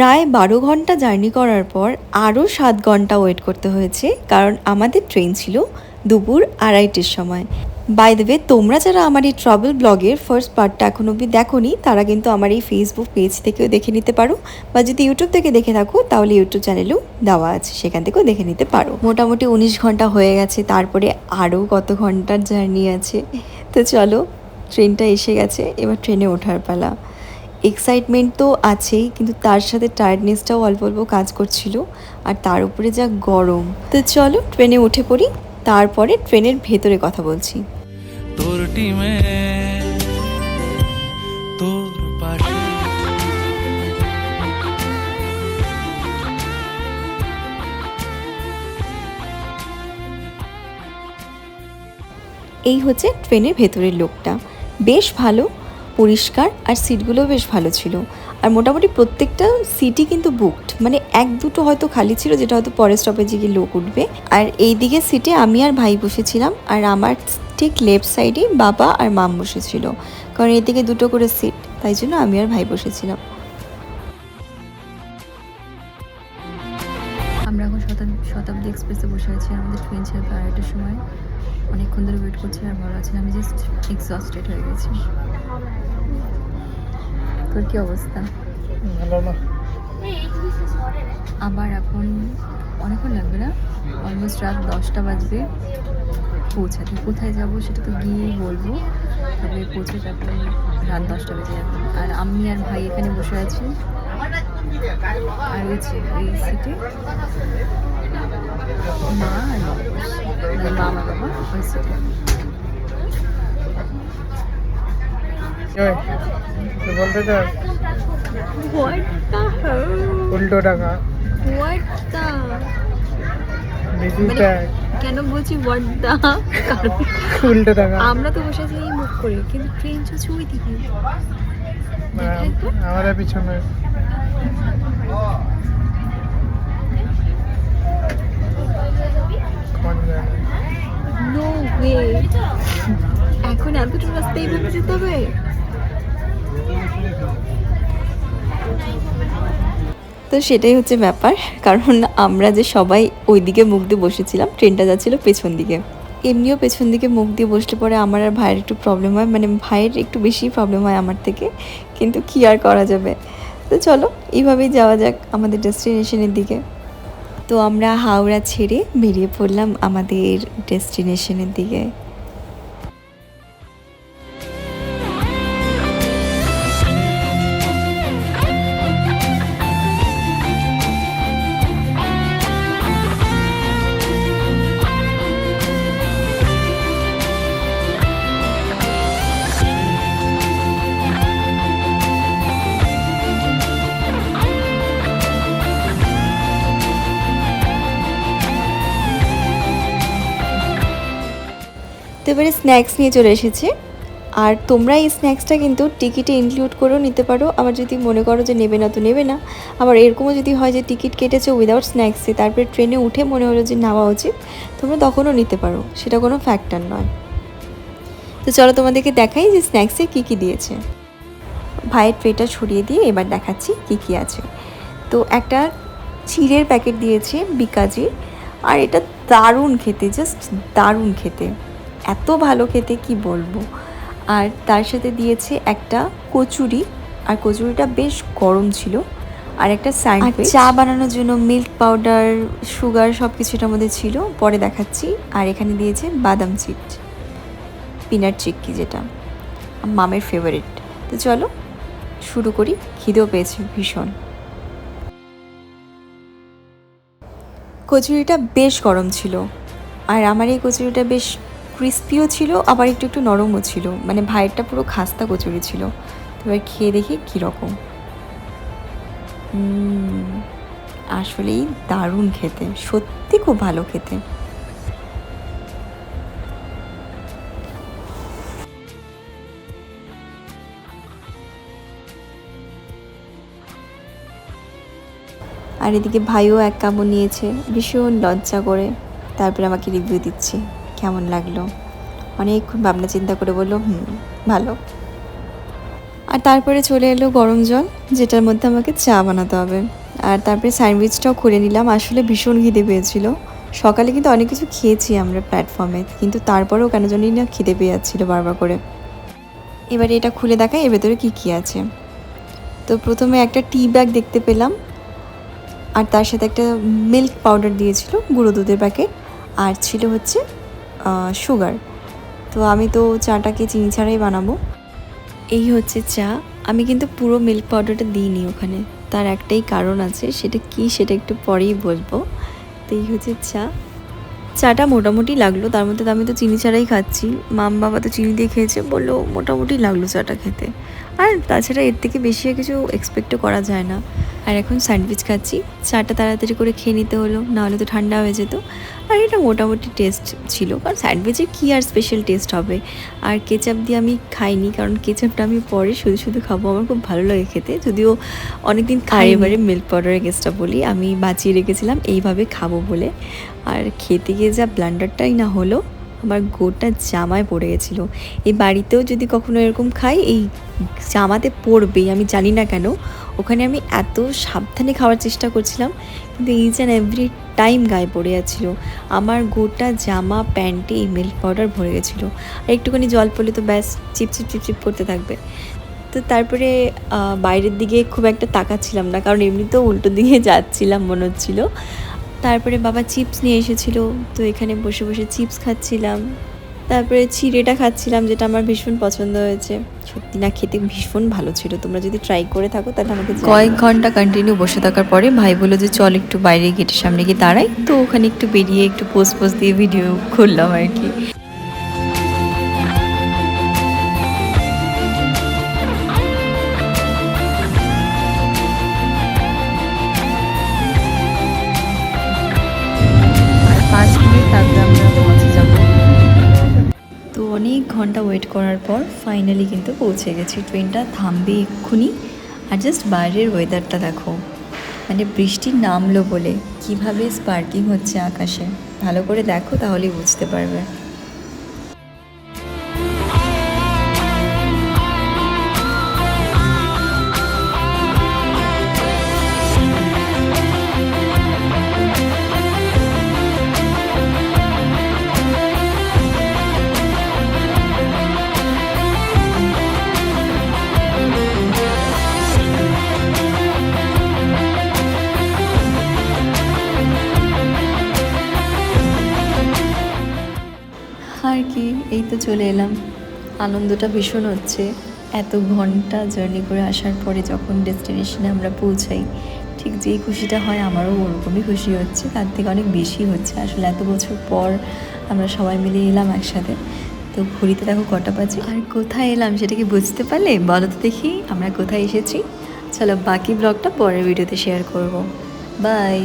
প্রায় বারো ঘণ্টা জার্নি করার পর আরও সাত ঘণ্টা ওয়েট করতে হয়েছে, কারণ আমাদের ট্রেন ছিল দুপুর আড়াইটের সময়। বাই দ্য তোমরা যারা আমার এই ট্রাভেল ব্লগের ফার্স্ট পার্টটা এখন অবধি দেখোনি, তারা কিন্তু আমার এই ফেসবুক পেজ থেকেও দেখে নিতে পারো, বা যদি ইউটিউব থেকে দেখে থাকো, তাহলে ইউটিউব চ্যানেলেও দেওয়া আছে, সেখান থেকেও দেখে নিতে পারো। মোটামুটি উনিশ ঘণ্টা হয়ে গেছে, তারপরে আরও কত ঘণ্টার জার্নি আছে। তো চলো, ট্রেনটা এসে গেছে, এবার ট্রেনে ওঠার পালা। এক্সাইটমেন্ট তো আছেই কিন্তু তার সাথে টায়ার্ডনেসটাও অল্প অল্প কাজ করছিল আর তার উপরে যা গরম। তো চলো ট্রেনে উঠে পড়ি তারপরে ট্রেনের ভেতরে কথা বলছি। তোর টিমে তোর পাশে। এই হচ্ছে ট্রেনের ভেতরের লোকটা। বেশ ভালো পরিষ্কার আর সিটগুলো বেশ ভালো ছিল। আর মোটামুটি প্রত্যেকটা সিটই কিন্তু বুকড মানে এক দুটো হয়তো খালি ছিল, যেটা হয়তো পরের স্টপেজে গিয়ে লোক উঠবে। আর এই দিকে সিটে আমি আর ভাই বসেছিলাম, আর আমার ঠিক লেফট সাইডে বাবা আর মাম বসেছিল। কারণ এদিকে দুটো করে সিট তাই জন্য আমি আর ভাই বসেছিলাম। আমরা এখন শতাব্দী এক্সপ্রেসে বসে আছি আমাদের ট্রেন প্রায় আড়াইটার সময়। অনেকক্ষণ ধরে ওয়েট করছি আর ভালো আছে না আমি জাস্ট এক্সস্টেড হয়ে গেছি। তোর কি অবস্থা? আবার এখন অনেকক্ষণ লাগবে না? অলমোস্ট রাত দশটা বাজবে। পৌঁছাতে কোথায় যাব সেটা তো গিয়েই বলব। তবে পৌঁছে তারপরে রাত দশটা বেজে যাবে। আর আমি আর ভাই এখানে বসে আছি। আর ওই সিটে বলতে উল্টো টাকা মানে- কেন বলছি উল্টো টাকা আমরা তো বসে আছি এই মুখ করে কিন্তু ট্রেন চলছে ওই দিকে দেখাই আমাদের পিছনে কোন জায়গায়? নো ওয়ে এখন এতটা যেতে হবে? তো সেটাই হচ্ছে ব্যাপার, কারণ আমরা যে সবাই ওই দিকে মুখ দিয়ে বসেছিলাম, ট্রেনটা যাচ্ছিল পেছন দিকে। এমনিও পেছন দিকে মুখ দিয়ে বসলে পরে আমার আর ভাইয়ের একটু প্রবলেম হয় মানে ভাইয়ের একটু বেশি প্রবলেম হয় আমার থেকে, কিন্তু কী আর করা যাবে? তো চলো, এইভাবেই যাওয়া যাক আমাদের ডেস্টিনেশনের দিকে। তো আমরা হাওড়া ছেড়ে বেরিয়ে পড়লাম আমাদের ডেস্টিনেশনের দিকে। তো এবারে স্ন্যাক্স নিয়ে চলে এসেছে। আর তোমরা এই স্ন্যাক্সটা কিন্তু টিকিটে ইনক্লুড করেও নিতে পারো। আবার যদি মনে করো যে নেবে না, তো নেবে না। আবার এরকমও যদি হয় যে টিকিট কেটেছে উইদাউট স্ন্যাক্সে তারপরে ট্রেনে উঠে মনে হলো যে নেওয়া উচিত, তোমরা তখনও নিতে পারো। সেটা কোনো ফ্যাক্টর নয়। তো চলো তোমাদেরকে দেখাই যে স্ন্যাক্সে কী কী দিয়েছে। ভাইয়ের ট্রেটা ছড়িয়ে দিয়ে এবার দেখাচ্ছি কী কী আছে। তো একটা চিড়ের প্যাকেট দিয়েছে বিকাজি আর এটা দারুণ খেতে জাস্ট দারুণ খেতে। এত ভালো খেতে কি বলব? আর তার সাথে দিয়েছে একটা কচুরি। আর কচুরিটা বেশ গরম ছিল। আর একটা স্যান্ডউইচ। চা বানানোর জন্য মিল্ক পাউডার, সুগার সব কিছু এটার মধ্যে ছিল। পরে দেখাচ্ছি। আর এখানে দিয়েছে বাদাম চিট। পিনাট চিক্কি যেটা। মামের ফেভারিট তো চলো, শুরু করি। খিদেও পেয়েছে ভীষণ। কচুরিটা বেশ গরম ছিল। আর আমার এই কচুরিটা বেশ ক্রিস্পিও ছিল, আবার একটু একটু নরমও ছিল। মানে ভাইয়েরটা পুরো খাস্তা কচুরি ছিল। তো এবার খেয়ে দেখি কীরকম। আসলেই দারুণ খেতে। সত্যি খুব ভালো খেতে। আর এদিকে ভাইও এক কামড় নিয়েছে, ভীষণ লজ্জা করে। তারপরে আমাকে রিভিউ দিচ্ছে। কেমন লাগল? অনেকক্ষণ ভাবনা চিন্তা করে বলল, হুম, ভালো। আর তারপরে চলে এলো গরম জল, যেটার মধ্যে আমাকে চা বানাতে হবে। আর তারপরে স্যান্ডউইচটাও খুলে নিলাম, আসলে ভীষণ খিদে পেয়েছিল। সকালে কিন্তু অনেক কিছু খেয়েছি আমরা প্ল্যাটফর্মে, কিন্তু তারপরেও কেন জানি না খিদে পেয়ে যাচ্ছিল বারবার করে। এবারে এটা খুলে দেখাই, এর ভেতরে কী কী আছে। তো প্রথমে একটা টি ব্যাগ দেখতে পেলাম, আর তার সাথে একটা মিল্ক পাউডার দিয়েছিল, গুঁড়ো দুধের প্যাকেট আর ছিল হচ্ছে সুগার তো আমি তো চাটাকে চিনি ছাড়াই বানাবো। এই হচ্ছে চা। আমি কিন্তু পুরো মিল্ক পাউডারটা দিইনি ওখানে। তার একটাই কারণ আছে, সেটা কি সেটা একটু পরেই বলব। তো এই হচ্ছে চা। চাটা মোটামুটি লাগল। তার মধ্যে আমি তো চিনি ছাড়াই খাচ্ছি। মাম বাবা তো চিনি দিয়ে খেয়েছে। বলল মোটামুটি লাগল চাটা খেতে। আর তাছাড়া এর থেকে বেশি আর কিছু এক্সপেক্টও করা যায় না। আর এখন স্যান্ডউইচ খাচ্ছি চাটা তাড়াতাড়ি করে খেয়ে নিতে হলো নাহলে তো ঠান্ডা হয়ে যেত। আর এটা মোটামুটি টেস্ট ছিল কারণ স্যান্ডউইচে কী আর স্পেশাল টেস্ট হবে? আর কেচাপ দিয়ে আমি খাইনি কারণ কেচাপটা আমি পরে শুধু শুধু খাব আমার খুব ভালো লাগে খেতে। যদিও অনেকদিন খাই এবারে মিল্ক পাউডারের গেস্টটা বলি আমি বাঁচিয়ে রেখেছিলাম এইভাবে খাব বলে। আর খেতে গিয়ে যা ব্লান্ডারটাই না হলো আমার গোটা জামায় পড়ে গেছিল। এই বাড়িতেও যদি কখনো এরকম খাই, এই জামাতে পড়বেই, আমি জানি না কেন। ওখানে আমি এত সাবধানে খাওয়ার চেষ্টা করছিলাম, কিন্তু ইচ অ্যান্ড এভরি টাইম গায়ে পড়ে যাচ্ছিল। আমার গোটা জামা, প্যান্টে এই মিল্ক পাউডার ভরে গেছিল। আর একটুখানি জল পড়লে তো ব্যাস চিপচিপ চিপচিপ করতে থাকবে। তো তারপরে বাইরের দিকে খুব একটা তাকাচ্ছিলাম না, কারণ এমনিতেও উল্টো দিকে যাচ্ছিলাম, মনে হচ্ছিল। তারপরে বাবা চিপস নিয়ে এসেছিল, তো এখানে বসে বসে চিপস খাচ্ছিলাম। তারপরে চিড়েটা খাচ্ছিলাম, যেটা আমার ভীষণ পছন্দ হয়েছে। সত্যি না, খেতে ভীষণ ভালো ছিল। তোমরা যদি ট্রাই করে থাকো, তাহলে আমাকে কয়েক ঘণ্টা কন্টিনিউ বসে থাকার পরে ভাই বলল যে, চল একটু বাইরে গেটের সামনে গিয়ে দাঁড়াই। তো ওখানে একটু বেরিয়ে একটু পোস্ট পোস্ট দিয়ে ভিডিও করলাম আর কি। ঘণ্টা ওয়েট করার পর ফাইনালি কিন্তু পৌঁছে গেছি। ট্রেনটা থামবে এক্ষুনি। আর জাস্ট বাইরের ওয়েদারটা দেখো। মানে বৃষ্টি নামলো বলে। কীভাবে স্পার্কিং হচ্ছে আকাশে? ভালো করে দেখো তাহলেই বুঝতে পারবে। চলে এলাম। আনন্দটা ভীষণ হচ্ছে। এত ঘণ্টা জার্নি করে আসার পরে যখন ডেস্টিনেশনে আমরা পৌঁছাই, ঠিক যেই খুশিটা হয় আমারও ওরকমই খুশি হচ্ছে। তার থেকে অনেক বেশি হচ্ছে। আসলে এত বছর পর আমরা সবাই মিলে এলাম একসাথে। তো ঘুরিতে দেখো কটা বাজে। আর কোথায় এলাম সেটা কি বুঝতে পারলে? বলো তো দেখি আমরা কোথায় এসেছি। চলো বাকি ব্লগটা পরের ভিডিওতে শেয়ার করব। বাই